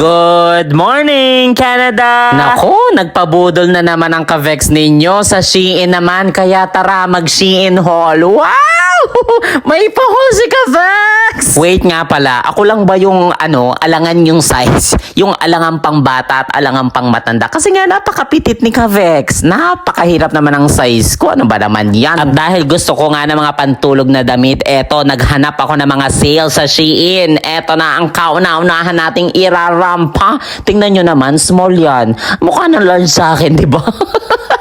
Good morning, Canada! Nako, nagpabudol na naman ang kavex ninyo sa Shein naman, kaya tara mag-Shein haul. Wow! May pa-haul si kavex! Wait nga pala, ako lang ba yung ano, alangan yung size? Yung alangan pang bata at alangan pang matanda? Kasi nga napakapitit ni kavex. Napakahirap naman ang size ko. Ano ba naman yan? At dahil gusto ko nga ng mga pantulog na damit, eto, naghanap ako ng mga sale sa Shein. Eto na ang kauna-unahan nating irarampa. Tingnan nyo naman, small yan. Mukha ng large sa akin, di ba?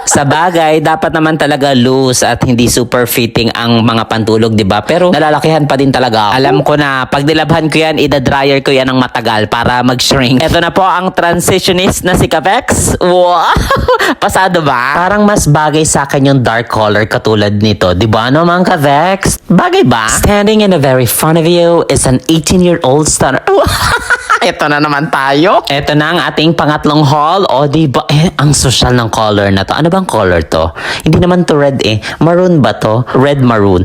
Sa bagay, dapat naman talaga loose at hindi super fitting ang mga pantulog, di ba? Pero nalalakihan pa din talaga. Alam ko na, pag nilabhan ko yan, ida-dryer ko yan ng matagal para mag-shrink. Ito na po ang transitionist na si Cavex. Wow! Pasado ba? Parang mas bagay sa akin yung dark color katulad nito. Di ba naman, Cavex? Bagay ba? Standing in the very front of you is an 18-year-old stunner. Ito na naman tayo. Ito na ang ating pangatlong haul. O, di ba? Eh, ang social ng color na to. Ano bang color to? Hindi naman to red eh. Maroon ba to? Red maroon.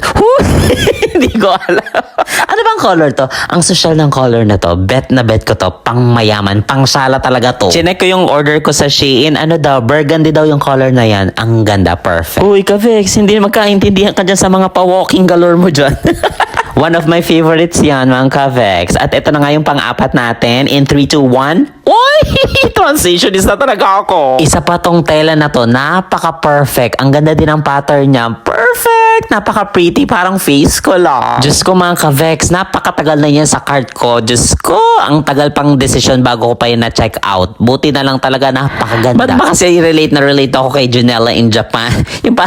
Hindi ko alam. ano bang color to? Ang social ng color na to. Bet na bet ko to. Pang mayaman. Pang sala talaga to. Chinek ko yung order ko sa Shein. Ano daw? Burgundy daw yung color na yan. Ang ganda. Perfect. Uy, Kavex. Hindi magkaintindihan ka dyan sa mga pa-walking galore mo dyan. One of my favorites yan, mga Kavex. At ito na nga yung pang-apat natin. In 3, 2, 1. Uy! Transitionist na talaga ako. Isa pa tong tela na to. Napaka-perfect. Ang ganda din ang pattern niya. Perfect! Napaka-pretty. Parang face ko lang. Diyos ko mga Kavex. Napakatagal na yan sa cart ko. Diyos ko. Ang tagal pang decision bago ko pa yun na-check out. Buti na lang talaga. Napakaganda. Ba't ba kasi relate na relate ako kay Junella in Japan? yung pa...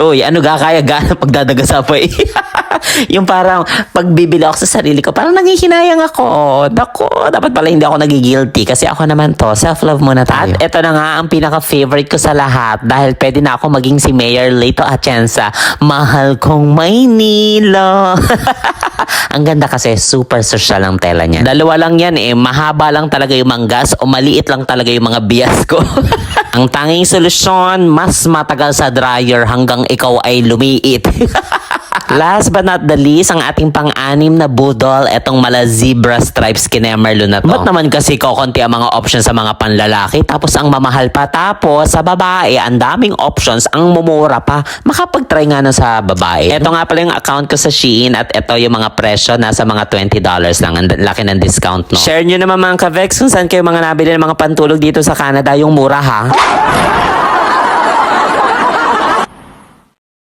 Uy, ano ga kaya gana pagdadaga pa eh. yung parang pagbibili ako sa sarili ko, parang nangihinayang ako. Dako, dapat pala hindi ako nagigilty kasi ako naman to, self-love muna tayo. At ito na nga ang pinaka-favorite ko sa lahat dahil pwede na ako maging si Mayor Leto Atienza. Mahal kong Maynila. ang ganda kasi, super social ang tela niya. Dalawa lang yan eh, mahaba lang talaga yung manggas o maliit lang talaga yung mga bias ko. ang tanging solusyon, mas matagal sa dryer hanggang ikaw ay lumiit. Last but not the least, ang ating pang-anim na budol, etong mala zebra stripes kinemerlo na to. Ba't naman kasi kokonti ang mga options sa mga panlalaki, tapos ang mamahal pa, tapos sa babae, ang daming options, ang mumura pa. Makapag-try nga na sa babae. Ito nga pala yung account ko sa Shein at ito yung mga presyo, nasa mga $20 lang. Ang laki ng discount, no? Share nyo naman mga ka-Vex kung saan kayo mga nabili ng mga pantulog dito sa Canada, yung mura ha.